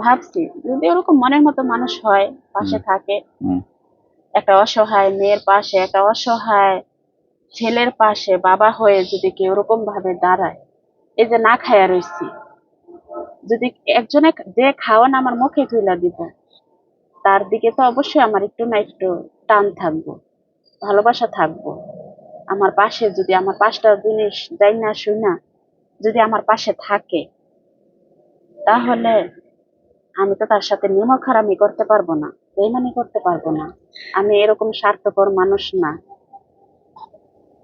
ভাবছি যদি ওরকম মনের মতো মানুষ হয় পাশে থাকে একটা অসহায় মেয়ের পাশে একটা অসহায় ছেলের পাশে বাবা হয়ে যদি কেউ ওরকম ভাবে দাঁড়ায় এই যে না খায়া রইছি যদি একজনে যে খাওয়ান আমার মুখে তুলে দিব তার দিকে তো অবশ্যই আমার একটু না একটু টান থাকব ভালোবাসা থাকব। আমার পাশে যদি আমার পাঁচটা জিনিস যাই না শুই না যদি আমার পাশে থাকে তাহলে আমি তো তার সাথে নিমক হারামি করতে পারব না, বেইমানি করতে পারব না। আমি এরকম স্বার্থপর মানুষ না।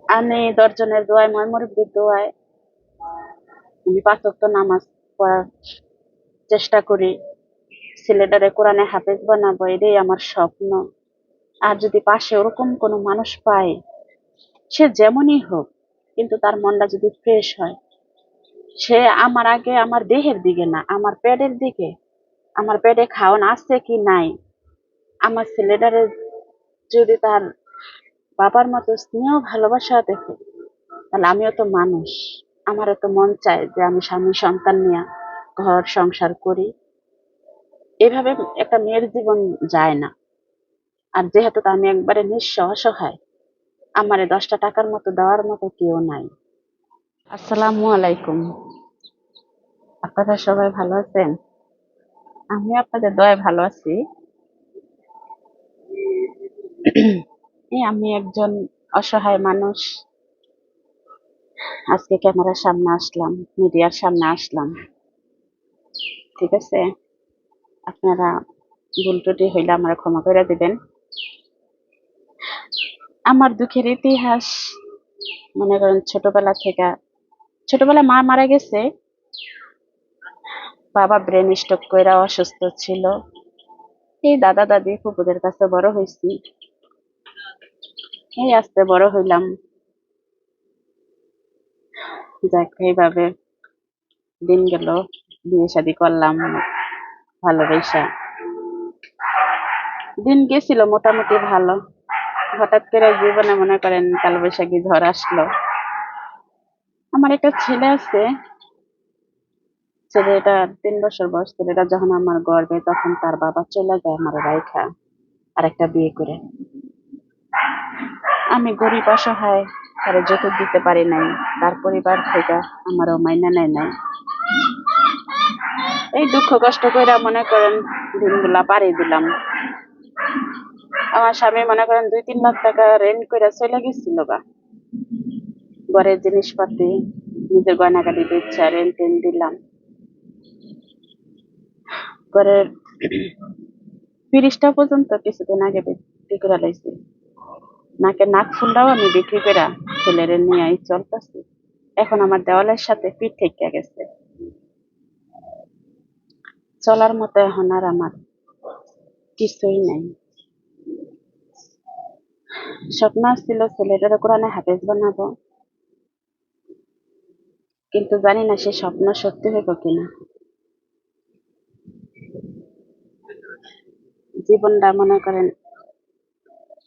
আমি দশজনের দোয়ায় ময়মরব্বির দোয়ায় আমি পাঁচ ওয়াক্ত নামাজ পড়ার চেষ্টা করি। ছেলেটারে কোরআনে হাফেজ বানাবো, এটাই আমার স্বপ্ন। আর যদি পাশে ওরকম কোনো মানুষ পায়, সে যেমনই হোক, কিন্তু তার মনটা যদি ফ্রেশ হয়, সে আমার আগে আমার দেহের দিকে না, আমার পেটের দিকে আমার পেটে খাওয়ান আছে কি নাই? আমার ছেলেটারে যদি তার বাবার মতো স্নেহ, ভালোবাসা দেখে, তাহলে আমিও তো মানুষ। আমারও তো মন চায় যে আমি স্বামী সন্তান নিয়ে ঘর সংসার করি। এভাবে একটা মেয়ের জীবন যায় না। আর যেহেতু তো আমি একবারে নিঃস্ব অসহায় আমারে দশটা টাকার মতো দেওয়ার মতো কেউ নাই। আসসালামু আলাইকুম। আপনারা সবাই ভালো আছেন? আমি আপনাদের দয়ায় ভালো আছি। আমি একজন অসহায় মানুষ। আজকে ক্যামেরার সামনে আসলাম, মিডিয়ার সামনে আসলাম। ঠিক আছে? আপনারা ভুল ত্রুটি হইলে আমার ক্ষমা করে দিবেন। আমার দুঃখের ইতিহাস, মনে করেন ছোটবেলা থেকে, ছোটবেলায় মা মারা গেছে। বাবা ব্রেন স্ট্রোক কইরা অসুস্থ ছিল। এই দাদা দাদি ফুপুদের কাছে বড় হয়েছি এই আস্তে বড় হইলাম। যাক, এইভাবে দিন গেল, বিয়ে শাদি করলাম ভালো ভালোবেসা। দিন গেছিল মোটামুটি ভালো। হঠাৎ করে জীবনে মনে করেন কালবৈশাখী ঝড় আসলো। আমার একটা ছেলে আছে ছেলেটা তিন বছর বয়স, ছেলেটা যখন আমার গর্বে, তখন তার বাবা চলে যায় আমার রাইখা আর একটা বিয়ে করে। আমি গরিব, অসহায় তারে যৌতুক দিতে পারি নাই, তার পরিবার থেকে আমারও মাইনা নেয় নাই। এই দুঃখ কষ্ট করে মনে করেন দিনগুলা পাড়ি দিলাম। আমার স্বামী মনে করেন দুই তিন লাখ টাকা রেন্ট করে চলে গেছিল গা। ঘরের জিনিসপাতি, নিজের গয়নাগাড়ি বেচা রেন্ট দিলাম। ঘরের তিরিশটা পর্যন্ত কিছুদিন আগে বিক্রি করে লাইছি। নাকে নাক ফুলটাও আমি বিক্রি করে ছেলের নিয়ে আই চলতেছি। এখন আমার দেওয়ালের সাথে পিঠ থেকে গেছে। চলার মতো এখন আর আমার কিছুই নাই। স্বপ্ন ছিল ছেলেটার কোরআনে হাফেজ বানাবো। কিন্তু জানি না সে স্বপ্ন সত্যি হইব কিনা। জীবনটা মনে করেন,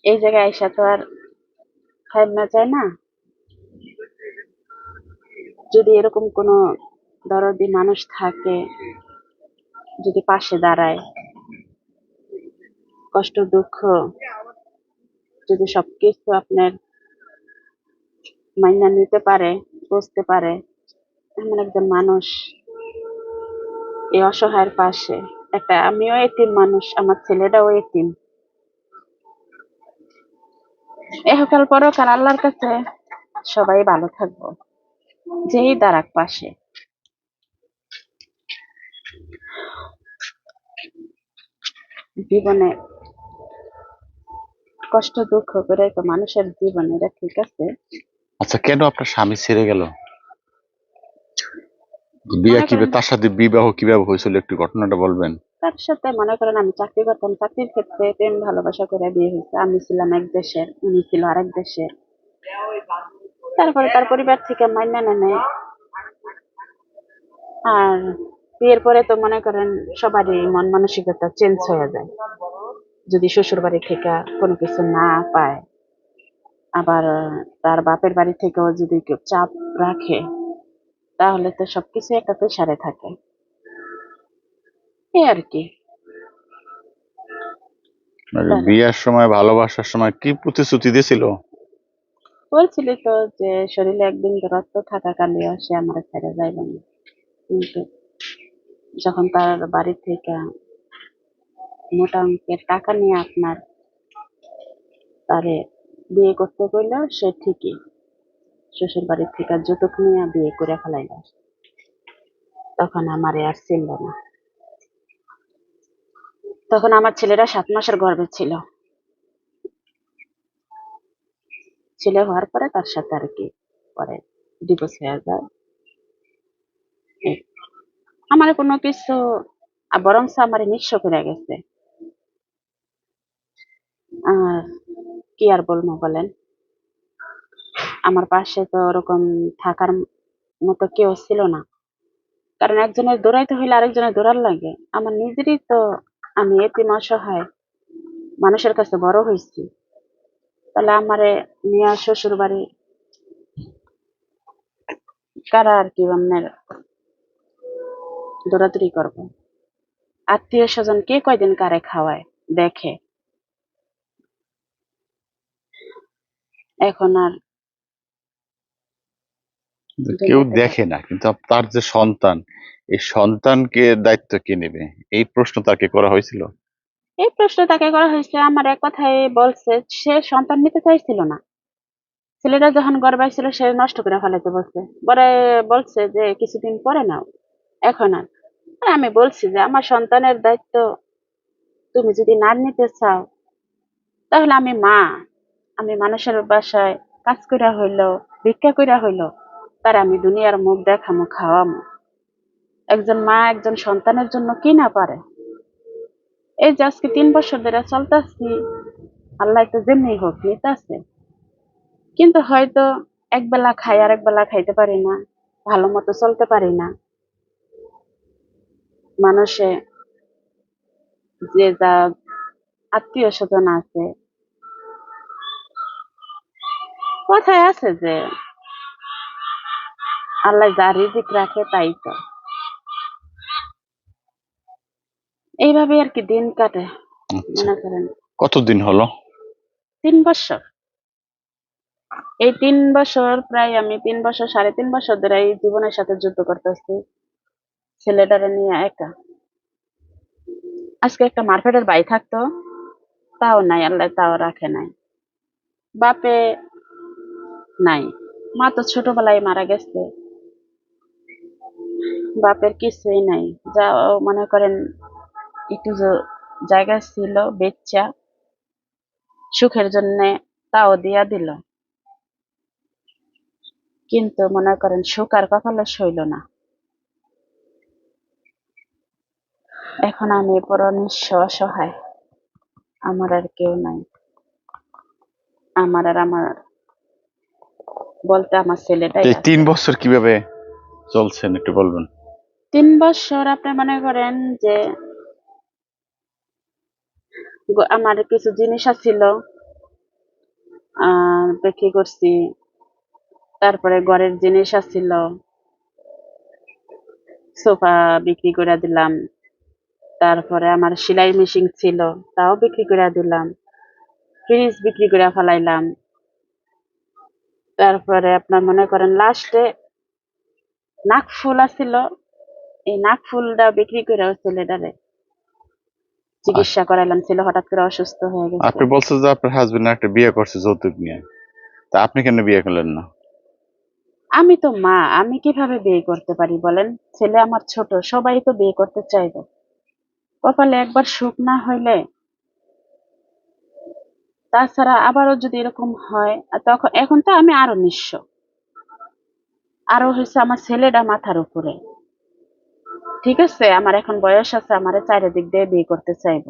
এই জায়গায় এসে তো আর থামা যায় না? যদি এরকম কোনো দরদি মানুষ থাকে, যদি পাশে দাঁড়ায়, কষ্ট, দুঃখ, যদি সবকিছু আপনার মাইনা নিতে পারে, বুঝতে পারে, এমন একজন মানুষ এই অসহায়ের পাশে একটা, আমিও এতিম মানুষ, আমার ছেলেটাও এতিম। এহকাল পরকাল আল্লাহর কাছে সবাই ভালো থাকব। যেই দাঁড়াক পাশে। জীবনে কষ্ট, দুঃখ করে তো মানুষের জীবন এটা ঠিক আছে। আচ্ছা কেন আপনার স্বামী ছেড়ে গেল? বিয়ে কীভাবে তার সাথে বিবাহ কীভাবে হয়েছিল একটু ঘটনাটা বলবেন? তার সাথে মনে করেন আমি চাকরি করতাম চাকরির ক্ষেত্রে প্রেম ভালোবাসা করে বিয়ে হয়েছে। আমি ছিলাম এক দেশের উনি ছিল আরেক দেশের। তারপরে তার পরিবার থেকে মান্য নেয় আর বিয়ের পরে তো মনে করেন সবারই মন মানসিকতা চেঞ্জ হয়ে যায়। যদি শ্বশুর বাড়ি থেকে কোনো কিছু না পায় আবার তার বাপের বাড়ি থেকেও যদি কেউ চাপ রাখে তাহলে তো সবকিছু একটা প্রেসারে থাকে। এই আর কি। বিয়ের সময় ভালোবাসার সময় কি প্রতিশ্রুতি দিয়েছিল? বলছিলি তো যে শরীরে একদিন রক্ত থাকাকালেও সে আমার ছেড়ে যাইবে না। কিন্তু যখন তার বাড়ি থেকে মোটা অঙ্কের টাকা নিয়ে আপনার তারে বিয়ে করতে কইল সে ঠিকই শ্বশুর বাড়ির থেকে যৌতুক নিয়ে বিয়ে করে ফেলাইল তখন আমার আর ছিল না। তখন আমার ছেলেরা সাত মাসের গর্ভে ছিল। ছেলে হওয়ার পরে তার সাথে আর কি পরে ডিভোর্স হয়ে যায়। আমার কোনো কিছু বরঞ্চ আমার নিঃস্ব করে গেছে। আর কি আর বলব বলেন? আমার পাশে তো ওরকম থাকার মতো কেউ ছিল না। কারণ একজনের দৌড়াইতে হইলে আরেকজনের দৌড়ার লাগে। আমার নিজেরই তো আমি এতিম অসহায় মানুষের কাছে বড় হয়েছি। তাহলে আমারে নিয়ে শ্বশুর বাড়ি কারা আর কি আপনার দৌড়াদৌড়ি করব? আত্মীয় স্বজন কে কয়দিন কারে খাওয়ায়, দেখে? এখন আর কেউ দেখে না কিন্তু তার যে সন্তান এই সন্তানকে দায়িত্ব কে নেবে? এই প্রশ্ন তাকে করা হয়েছিল? এই প্রশ্ন তাকে করা হয়েছে। আমার এক কথায় বলছে সে সন্তান নিতে চাইছিল না। ছেলেটা যখন গর্বাই ছিল সে নষ্ট করে ফেলাতে বলছে। পরে বলছে যে কিছুদিন পরে নাও এখন আর আমি বলছি যে আমার সন্তানের দায়িত্ব তুমি যদি না নিতে চাও তাহলে আমি মা আমি মানুষের বাসায় কাজ কইরা হইল ভিক্ষা কইরা হইল তার আমি দুনিয়ার মুখ দেখামো, খাওয়ামো। একজন মা, একজন সন্তানের জন্য কি না পারে? এই যে আজকে তিন বছর ধরে চলতেছি, আল্লাহ তো যেমনি হোক নিতেছে। কিন্তু হয়তো এক বেলা খাই আর এক বেলা খাইতে পারি না, ভালো মতো চলতে পারি না। মানুষে যে যা আত্মীয় স্বজন আছে, কথায় আছে যে আল্লাহ যা রিজিক রাখে তাই তো। এইভাবে আর কি দিন কাটে আচ্ছা। মনে করেন। কতদিন হলো? তিন বছর। এই তিন বছর প্রায় আমি তিন বছর সাড়ে তিন বছর ধরে এই জীবনের সাথে যুদ্ধ করতেছি। ছেলেটারে নিয়ে একা। আজকে একটা মার্কেটের বাই থাকতো তাও নাই আল্লাহ তাও রাখে নাই। বাপে নাই মা তো ছোটবেলায় মারা গেছে। বাপের কিছুই নাই। যা মনে করেন একটু জায়গা ছিল বেচ্চা সুখের জন্য তাও দিয়া দিল। কিন্তু মনে করেন সুখ আর কপালে সইল না। এখন আমি পুরো নিঃস্ব অসহায়। আমার আর কেউ নাই। আমার আর আমার বলতে আমার ছেলেটাই তিন বছর কীভাবে চলছেন একটু বলবেন? তিন বছর আপনি মনে করেন যে আমার কিছু জিনিস ছিল আহ, বিক্রি করছি, তারপরে ঘরের জিনিস আছিল, সোফা বিক্রি করে দিলাম, তারপরে আমার সেলাই মেশিন ছিল, তাও বিক্রি করে দিলাম, ফ্রিজ বিক্রি করে ফেলাইলাম, তারপরে আপনার মনে করেন লাস্টে নাক ফুল আছিল এই নাক ফুলটা বিক্রি করে ছেলেটারে চিকিৎসা করাইলাম ছেলে হঠাৎ করে অসুস্থ হয়ে গেছে। আপনি বলছেন যে আপনার হাজবেন্ড একটা বিয়ে করছে যৌতুক নিয়ে। তা আপনি কেন বিয়ে করলেন না? আমি তো মা আমি কীভাবে বিয়ে করতে পারি বলেন? ছেলে আমার ছোট সবাই তো বিয়ে করতে চাইবে। কপালে একবার সুখ না হইলে তাছাড়া আবারও যদি এরকম হয় তখন এখন তো আমি আরও নিঃস্ব। আরও হয়েছে আমার ছেলেটা মাথার উপরে। ঠিক আছে আমার এখন বয়স আছে আমার চারিদিক দিয়ে বিয়ে করতে চাইব।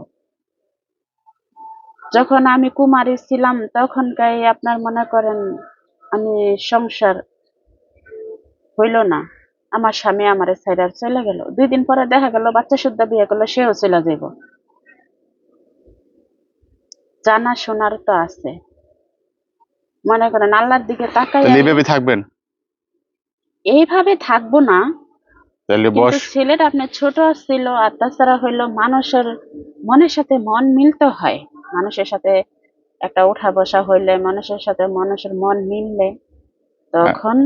যখন আমি কুমারী ছিলাম তখনকার আপনার মনে করেন আমি সংসার হইল না। আমার স্বামী আমার সাইডার চলে গেল। দুই দিন পরে দেখা গেল বাচ্চা সুদ্ধা বিয়ে করল সেও চলে যাইব। জানা শোনার তো আছে। মনে করেন আল্লাহর দিকে তাকাই এইভাবে থাকবেন? এইভাবে থাকব না। তাহলে কিন্তু ছেলেটা আপনার ছোট ছিল আর তাছাড়া হইল মানুষের মনের সাথে মন মিলতে হয়। মানুষের সাথে একটা বসা হইলে মানুষের সাথে মানুষের মন মিললে তখন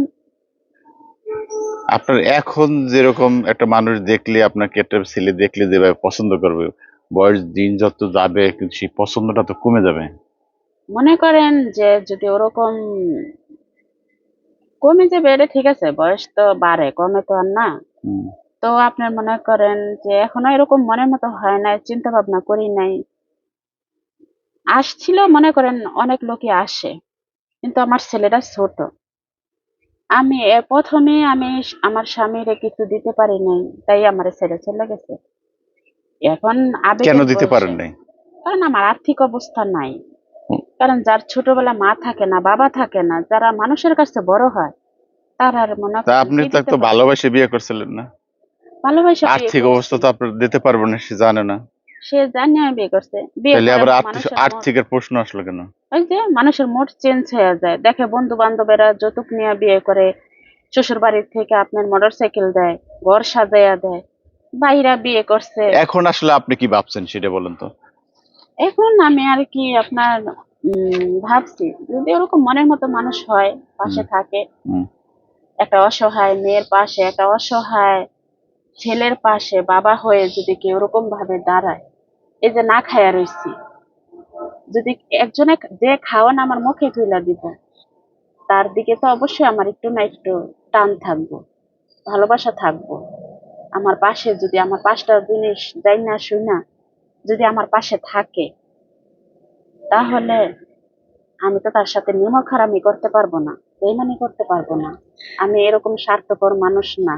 আপনার এখন যেরকম একটা মানুষ দেখলে আপনাকে একটা ছেলে দেখলে যেভাবে পছন্দ করবে বয়স দিন যত যাবে সেই পছন্দটা তো কমে যাবে। মনে করেন যে যদি ওরকম কমে যাবে এটা ঠিক আছে বয়স তো বাড়ে কমে তো আর না। তো আপনার মনে করেন যে এখনও এরকম মনের মতো হয় নাই চিন্তা ভাবনা করি নাই। আসছিল মনে করেন অনেক লোকই আসে কিন্তু আমার ছেলেটা ছোট। আমি প্রথমে আমি আমার স্বামীরে কিছু দিতে পারি নাই তাই আমার ছেলে চলে গেছে। এখন কেন দিতে পারেন নাই? কারণ আমার আর্থিক অবস্থা নাই। কারণ যার ছোটবেলা মা থাকে না বাবা থাকে না যারা মানুষের কাছে বড় হয় তার আর মনে তা আপনি তো পারে? ভালোবাসে বিয়ে করছিলেন না? ভালোবাসা আর্থিক অবস্থা তো আপনার দিতে পারবেন না সে জানে না। সে জানি আমি বিয়ে করছে। বিয়ে তাহলে আবার আর্থিকের প্রশ্ন আসলো কেন? ওই যে মানুষের মোট চেঞ্জ হয়ে যায়। দেখে বন্ধু বান্ধবেরা যৌতুক নিয়ে বিয়ে করে শ্বশুর বাড়ির থেকে আপনার মোটর সাইকেল দেয় ঘর সাজাইয়া দেয় বাইরা বিয়ে করছে। এখন আসলে আপনি কি ভাবছেন সেটা বলেন তো। এখন আমি আর কি আপনার উম, ভাবছি যদি ওরকম মনের মতো মানুষ হয় পাশে থাকে একটা অসহায় মেয়ের পাশে একটা অসহায় ছেলের পাশে বাবা হয়ে যদি কেউ ওরকম ভাবে দাঁড়ায় এই যে না খায়া রইছি যদি একজনে যে খাওয়ান আমার মুখে তুলে দিব তার দিকে তো অবশ্যই আমার একটু না একটু টান থাকব ভালোবাসা থাকব। আমার পাশে যদি আমার পাঁচটা জিনিস যাই না শুই না যদি আমার পাশে থাকে, তাহলে আমি তো তার সাথে নিমক হারামি করতে পারব না, বেইমানি করতে পারব না। আমি এরকম স্বার্থপর মানুষ না।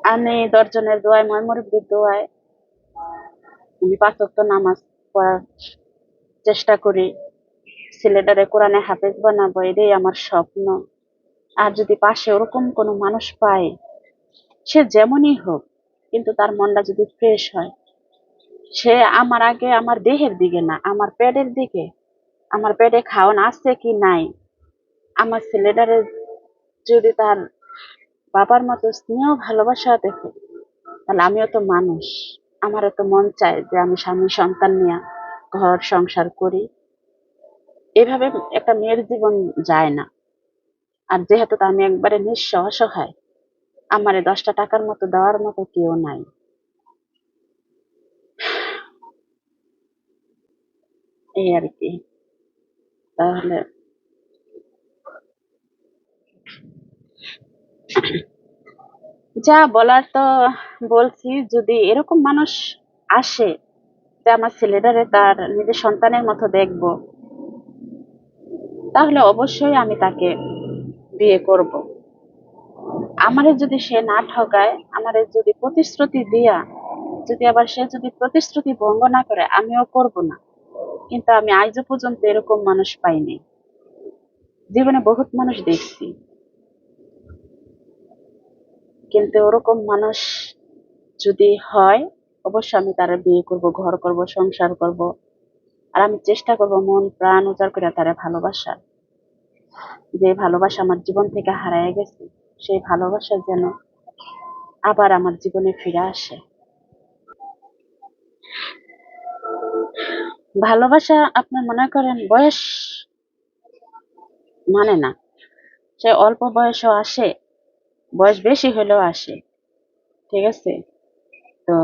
আমি দশজনের দোয়ায় ময়মরব্বির দোয়ায় আমি পাঁচ ওয়াক্ত নামাজ পড়ার চেষ্টা করি। ছেলেটারে কোরআনে হাফেজ বানাবো, এটাই আমার স্বপ্ন। আর যদি পাশে ওরকম কোনো মানুষ পায়, সে যেমনই হোক, কিন্তু তার মনটা যদি ফ্রেশ হয় সে আমার আগে আমার দেহের দিকে না, আমার পেটের দিকে, আমার পেটে খাওয়ান আছে কি নাই? আমার ছেলেটারে যদি তার বাবার মতো স্নেহ, ভালোবাসা দেখে, তাহলে আমিও তো মানুষ। আমারও তো মন চায় যে আমি স্বামী সন্তান নিয়ে ঘর সংসার করি। এভাবে একটা মেয়ের জীবন যায় না। আর যেহেতু আমি একবারে নিঃস্ব অসহায় আমার দশটা টাকার মতো দেওয়ার মতো কেউ নাই। এই আর কি তাহলে যা বলার তো বলছি, যদি এরকম মানুষ আসে যে আমার ছেলেটারে তার নিজের সন্তানের মতো দেখব, তাহলে অবশ্যই আমি তাকে বিয়ে করব। আমারে যদি সে না ঠকায়, আমারে যদি প্রতিশ্রুতি দিয়া, যদি আবার সে যদি প্রতিশ্রুতি ভঙ্গ না করে, আমিও করব না। কিন্তু আমি আজও পর্যন্ত এরকম মানুষ পাইনি। জীবনে বহুত মানুষ দেখছি। কিন্তু ওরকম মানুষ যদি হয়, অবশ্যই আমি তারা বিয়ে করব, ঘর করব, সংসার করব। আর আমি চেষ্টা করব মন, প্রাণ উজাড় করে তারা ভালোবাসা যে ভালোবাসা আমার জীবন থেকে হারায় গেছে, সেই ভালোবাসা যেন আবার আমার জীবনে ফিরে আসে। ভালোবাসা আপনার মনে করেন বয়স মানে না। সে অল্প বয়সও আসে বয়স বেশি হলেও আসে ঠিক আছে? তো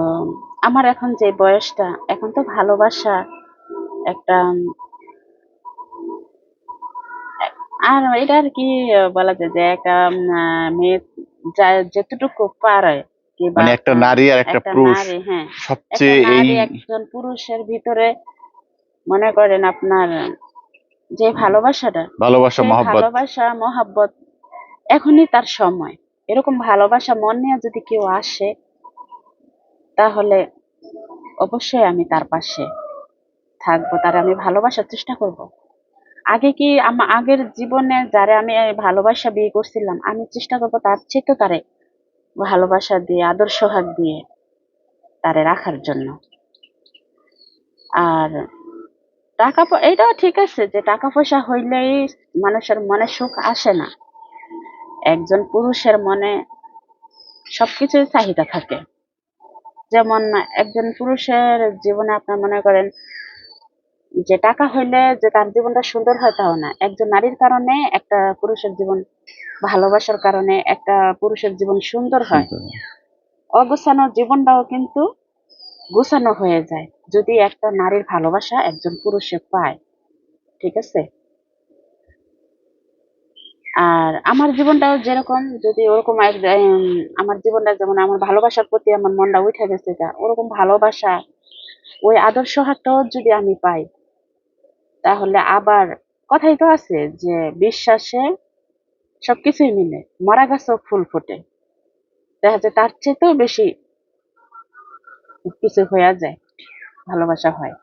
আমার এখন যে বয়সটা এখন তো ভালোবাসা একটা আর এটা আর কি বলা যায় যে একটা মেয়ে যা যেতটুকু পারে মানে একটা নারী আর একটা পুরুষ হ্যাঁ। সবচেয়ে এই একজন পুরুষের ভিতরে মনে করেন আপনার যে ভালোবাসাটা ভালোবাসা মহব্বত। ভালোবাসা মহাব্বত এখনই তার সময়। এরকম ভালোবাসা মন নিয়ে যদি কেউ আসে তাহলে অবশ্যই আমি তার পাশে থাকব তার আমি ভালোবাসার চেষ্টা করব। আগে কি আমার আগের জীবনে যারা আমি ভালোবাসা বিয়ে করছিলাম আমি চেষ্টা করব তার চেয়ে তো তারে ভালোবাসা দিয়ে আদর সোহাগ দিয়ে তারে রাখার জন্য। আর টাকা এটাও ঠিক আছে যে টাকা পয়সা হইলেই মানুষের মনে সুখ আসে না। একজন পুরুষের মনে সবকিছুর চাহিদা থাকে। যেমন একজন পুরুষের জীবনে আপনার মনে করেন যে টাকা হইলে যে তার জীবনটা সুন্দর হয় তাও না। একজন নারীর কারণে একটা পুরুষের জীবন ভালোবাসার কারণে একটা পুরুষের জীবন সুন্দর হয়। অগোছানো জীবনটাও কিন্তু গোছানো হয়ে যায়। যদি একটা নারীর ভালোবাসা একজন পুরুষে পায়, ঠিক আছে? আর আমার জীবনটাও যেরকম, যদি ওরকম আমার জীবনটা যেমন আমার ভালোবাসার প্রতি আমার মনটা উঠে গেছে যা ওরকম ভালোবাসা, ওই আদর্শ হাতটাও যদি আমি পাই, তাহলে আবার কথাই তো আছে যে বিশ্বাসে সবকিছুই মিলে, মারা গাছেও ফুল ফোটে। দেখা যায় তার চেয়েতেও বেশি কিছু হয়ে যায় ভালোবাসা হয়।